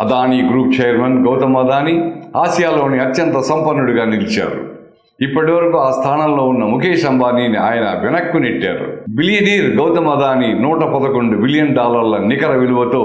Adani group chairman Gautam Adani ఆసియాలోని అత్యంత సంపన్నుడిగా నిలిచారు. ఇప్పటి వరకు ఆ స్థానంలో ఉన్న ముఖేష్ అంబానీని ఆయన వెనక్కు నెట్టారు. బిలియనీర్ గౌతమ్ అదానీ నూట పదకొండు బిలియన్ డాలర్ల నికర విలువతో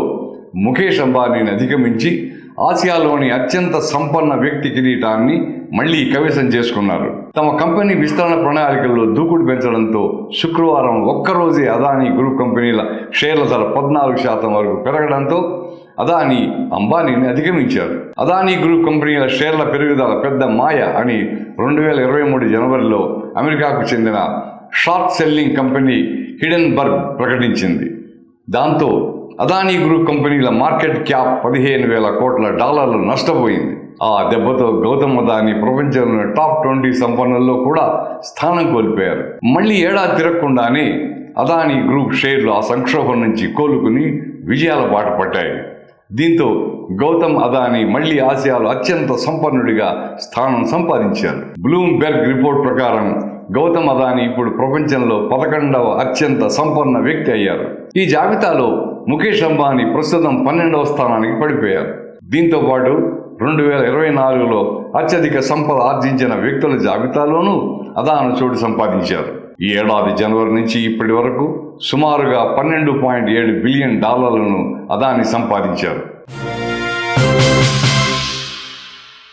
ముఖేష్ అంబానీని అధిగమించి ఆసియాలోని అత్యంత సంపన్న వ్యక్తి కిరీటాన్ని మళ్ళీ కవిసం చేసుకున్నారు. తమ కంపెనీ విస్తరణ ప్రణాళికల్లో దూకుడు పెంచడంతో శుక్రవారం ఒక్కరోజే అదానీ గ్రూప్ కంపెనీల షేర్ల ధర పద్నాలుగు శాతం వరకు పెరగడంతో అదానీ అంబానీని అధిగమించారు. అదానీ గ్రూప్ కంపెనీల షేర్ల పెరుగుదల పెద్ద మాయ అని రెండు వేల ఇరవై మూడు జనవరిలో అమెరికాకు చెందిన షార్ట్ సెల్లింగ్ కంపెనీ హిడెన్బర్గ్ ప్రకటించింది. దాంతో అదానీ గ్రూప్ కంపెనీల మార్కెట్ క్యాప్ పదిహేను వేల కోట్ల డాలర్లు నష్టపోయింది. ఆ దెబ్బతో గౌతమ్ అదాని ప్రపంచంలోని టాప్ ట్వంటీ సంపన్నుల్లో కూడా స్థానం కోల్పోయారు. మళ్ళీ ఏడాది తిరగకుండానే అదానీ గ్రూప్ షేర్లు ఆ సంక్షోభం నుంచి కోలుకుని విజయాల బాట పట్టాయి. దీంతో గౌతమ్ అదానీ మళ్ళీ ఆసియాలో అత్యంత సంపన్నుడిగా స్థానం సంపాదించారు. బ్లూంబెర్గ్ రిపోర్ట్ ప్రకారం గౌతమ్ అదానీ ఇప్పుడు ప్రపంచంలో పదకొండవ అత్యంత సంపన్న వ్యక్తి అయ్యారు. ఈ జాబితాలో ముఖేష్ అంబానీ ప్రస్తుతం పన్నెండవ స్థానానికి పడిపోయారు. దీంతో పాటు రెండు వేల ఇరవై నాలుగులో అత్యధిక సంపద ఆర్జించిన వ్యక్తుల జాబితాలోనూ అదాను చోటు సంపాదించారు. ఈ ఏడాది జనవరి నుంచి ఇప్పటి వరకు సుమారుగా పన్నెండు పాయింట్ ఏడు బిలియన్ డాలర్లను అదాని సంపాదించారు.